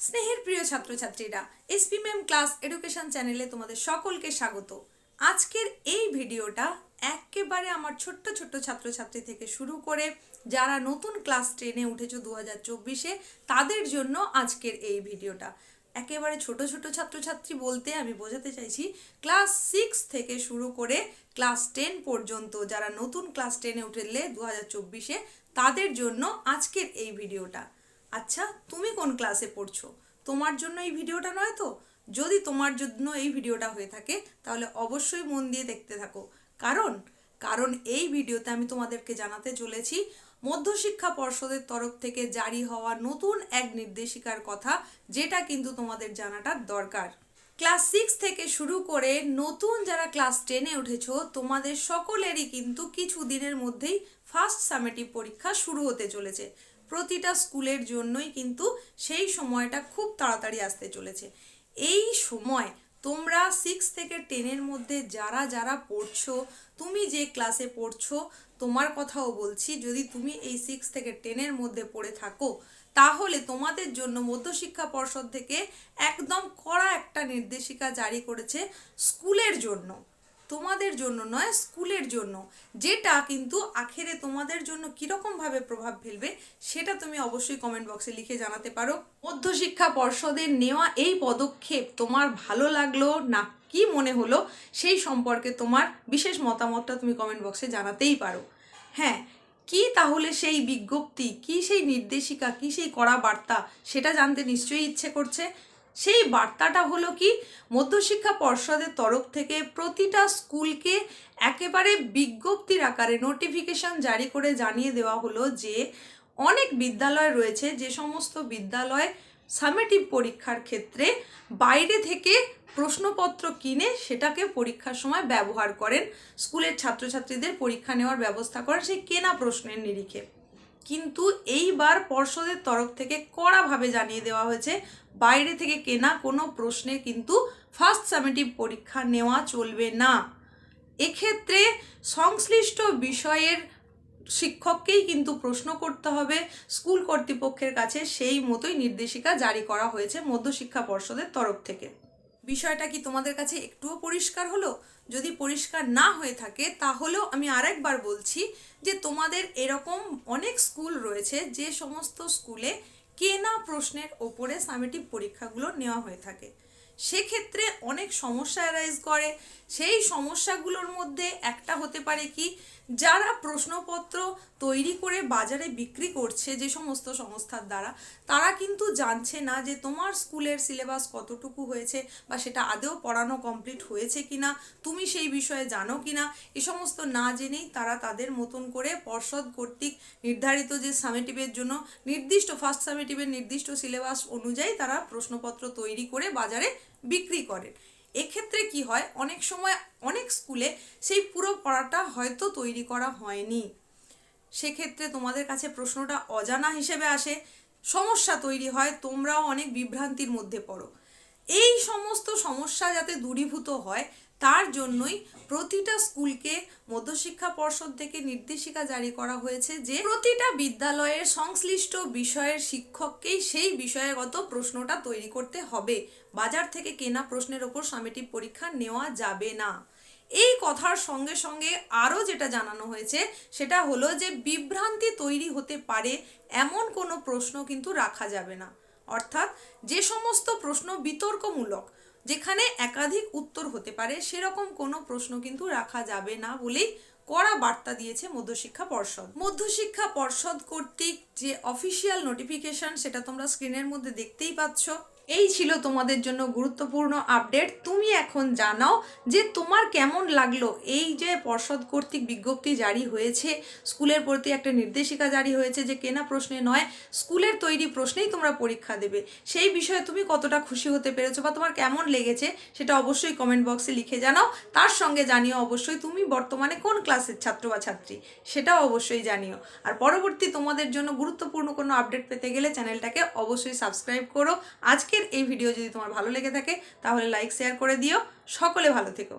স্নেহের প্রিয় ছাত্রছাত্রীরা এসপি ম্যাম ক্লাস এডুকেশন চ্যানেলে তোমাদের সকলকে স্বাগত। আজকের এই ভিডিওটা একেবারে আমার ছোট্ট ছোট্ট ছাত্রছাত্রী থেকে শুরু করে যারা নতুন ক্লাস টেনে উঠেছো দু হাজার চব্বিশে, তাদের জন্য আজকের এই ভিডিওটা। একেবারে ছোট ছোট ছাত্রছাত্রী বলতে আমি বোঝাতে চাইছি, ক্লাস সিক্স থেকে শুরু করে ক্লাস টেন পর্যন্ত যারা নতুন ক্লাস টেনে উঠেলে দু হাজার চব্বিশে, তাদের জন্য আজকের এই ভিডিওটা। আচ্ছা তুমি কোন ক্লাসে পড়ছো? তোমার জন্য এই ভিডিওটা নয় তো? যদি তোমার জন্য এই ভিডিওটা হয়ে থাকে, তাহলে অবশ্যই মন দিয়ে দেখতে থাকো। কারণ কারণ এই ভিডিওতে আমি তোমাদেরকে জানাতে চলেছি, মধ্যশিক্ষা পর্ষদের তরফ থেকে জারি হওয়া নতুন এক নির্দেশিকার কথা, যেটা কিন্তু তোমাদের জানাটা দরকার। ক্লাস সিক্স থেকে শুরু করে নতুন যারা ক্লাস টেনে উঠেছ, তোমাদের সকলেরই কিন্তু কিছু দিনের মধ্যেই ফার্স্ট সামেটিভ পরীক্ষা শুরু হতে চলেছে। প্রতিটা স্কুলের জন্যই কিন্তু সেই সময়টা খুব তাড়াতাড়ি আসতে চলেছে। এই সময় তোমরা সিক্স থেকে টেনের মধ্যে যারা যারা পড়ছো, তুমি যে ক্লাসে পড়ছো, তোমার কথাও বলছি, যদি তুমি এই সিক্স থেকে টেনের মধ্যে পড়ে থাকো, তাহলে তোমাদের জন্য মধ্যশিক্ষা পর্ষদ থেকে একদম কড়া একটা নির্দেশিকা জারি করেছে স্কুলের জন্য। তোমাদের জন্য নয়, স্কুলের জন্য। যেটা কিন্তু আখেরে তোমাদের জন্য কীরকমভাবে প্রভাব ফেলবে, সেটা তুমি অবশ্যই কমেন্ট বক্সে লিখে জানাতে পারো। মধ্যশিক্ষা পর্ষদের নেওয়া এই পদক্ষেপ তোমার ভালো লাগল না কি মনে হলো, সেই সম্পর্কে তোমার বিশেষ মতামতটা তুমি কমেন্ট বক্সে জানাতেই পারো। হ্যাঁ কি তাহলে সেই বিজ্ঞপ্তি, কি সেই নির্দেশিকা, কি সেই কড়া বার্তা, সেটা জানতে নিশ্চয়ই ইচ্ছে করছে। সেই বার্তাটা হলো কি, মধ্যশিক্ষা পর্ষদের তরফ থেকে প্রতিটা স্কুলকে একেবারে বিজ্ঞপ্তির আকারে নোটিফিকেশন জারি করে জানিয়ে দেওয়া হলো যে, অনেক বিদ্যালয় রয়েছে, যে সমস্ত বিদ্যালয় সামেটিভ পরীক্ষার ক্ষেত্রে বাইরে থেকে প্রশ্নপত্র কিনে সেটাকে পরীক্ষার সময় ব্যবহার করেন। স্কুলের ছাত্রছাত্রীদের পরীক্ষা নেওয়ার ব্যবস্থা করেন সেই কেনা প্রশ্নের নিরিখে। কিন্তু এইবার পর্ষদের তরফ থেকে কড়াভাবে জানিয়ে দেওয়া হয়েছে, বাইরে থেকে কেনা কোনো প্রশ্নে কিন্তু ফার্স্ট সামেটিভ পরীক্ষা নেওয়া চলবে না। এক্ষেত্রে সংশ্লিষ্ট বিষয়ের শিক্ষককেই কিন্তু প্রশ্ন করতে হবে। স্কুল কর্তৃপক্ষের কাছে সেই মতোই নির্দেশিকা জারি করা হয়েছে মধ্যশিক্ষা পর্ষদের তরফ থেকে। বিষয়টা কি তোমাদের কাছে একটুও পরিষ্কার হলো? যদি পরিষ্কার না হয়ে থাকে, তাহলেও আমি আরেকবার বলছি যে তোমাদের এরকম অনেক স্কুল রয়েছে যে সমস্ত স্কুলে কেনা প্রশ্নের ওপরে সামেটিভ পরীক্ষাগুলো নেওয়া হয়ে থাকে। সেক্ষেত্রে অনেক সমস্যা অ্যারাইজ করে। সেই সমস্যাগুলোর মধ্যে একটা হতে পারে কি যারা প্রশ্নপত্র তৈরি করে বাজারে বিক্রি করছে যে সমস্ত সংস্থার দ্বারা, তারা কিন্তু জানছে না যে তোমার স্কুলের সিলেবাস কতটুকু হয়েছে বা সেটা আদেও পড়ানো কমপ্লিট হয়েছে কিনা, তুমি সেই বিষয়ে জানো কিনা, এ সমস্ত না জেনেই তারা তাদের মতন করে পর্ষদ কর্তৃক নির্ধারিত যে সামেটিভের জন্য নির্দিষ্ট ফার্স্ট সামেটিভের নির্দিষ্ট সিলেবাস অনুযায়ী তারা প্রশ্নপত্র তৈরি করে বাজারে বিক্রি করেন এক্ষেত্রে কি হয়? অনেক সময় অনেক স্কুলে সেই পুরো পড়াটা হয়তো তৈরি করা হয়নি। সেক্ষেত্রে তোমাদের কাছে প্রশ্নটা অজানা হিসেবে আসে, সমস্যা তৈরি হয়, তোমরাও অনেক বিভ্রান্তির মধ্যে পড়ো। এই সমস্ত সমস্যা যাতে দূরীভূত হয় তার জন্যই প্রতিটা স্কুলকে মধ্যশিক্ষা পর্ষদ থেকে নির্দেশিকা জারি করা হয়েছে যে প্রতিটা বিদ্যালয়ের সংশ্লিষ্ট বিষয়ের শিক্ষককেই সেই বিষয়গত প্রশ্নটা তৈরি করতে হবে। বাজার থেকে কেনা প্রশ্নের ওপর সামেটিভ পরীক্ষা নেওয়া যাবে না। এই কথার সঙ্গে সঙ্গে আরও যেটা জানানো হয়েছে, সেটা হলো যে বিভ্রান্তি তৈরি হতে পারে এমন কোনো প্রশ্ন কিন্তু রাখা যাবে না। অর্থাৎ যে সমস্ত প্রশ্ন বিতর্কমূলক যেখানে একাধিক উত্তর হতে পারে, সেরকম কোনো প্রশ্ন কিন্তু রাখা যাবে না বলেই কড়া বার্তা দিয়েছে মধ্যশিক্ষা পর্ষদ। মধ্যশিক্ষা পর্ষদ কর্তৃক যে অফিসিয়াল নোটিফিকেশন সেটা তোমরা স্ক্রিনের মধ্যে দেখতেই পাচ্ছ। এই ছিল তোমাদের জন্য গুরুত্বপূর্ণ আপডেট তুমি এখন জানাও যে তোমার কেমন লাগল? এই যে পর্ষদ কর্তৃক বিজ্ঞপ্তি জারি হয়েছে, স্কুলের প্রতি একটা নির্দেশিকা জারি হয়েছে যে কেনা প্রশ্নে নয়, স্কুলের তৈরি প্রশ্নেই তোমরা পরীক্ষা দেবে। সেই বিষয়ে তুমি কতটা খুশি হতে পেরেছ বা তোমার কেমন লেগেছে সেটা অবশ্যই কমেন্ট বক্সে লিখে জানাও। তার সঙ্গে জানিও অবশ্যই তুমি বর্তমানে কোন ক্লাসের ছাত্র বা ছাত্রী, সেটাও অবশ্যই জানিও। আর পরবর্তী তোমাদের জন্য গুরুত্বপূর্ণ কোনো আপডেট পেতে গেলে চ্যানেলটাকে অবশ্যই সাবস্ক্রাইব করো। আজকের এই ভিডিও যদি তোমার ভালো লেগে থাকে, তাহলে লাইক শেয়ার করে দিও। সকলে ভালো থেকো।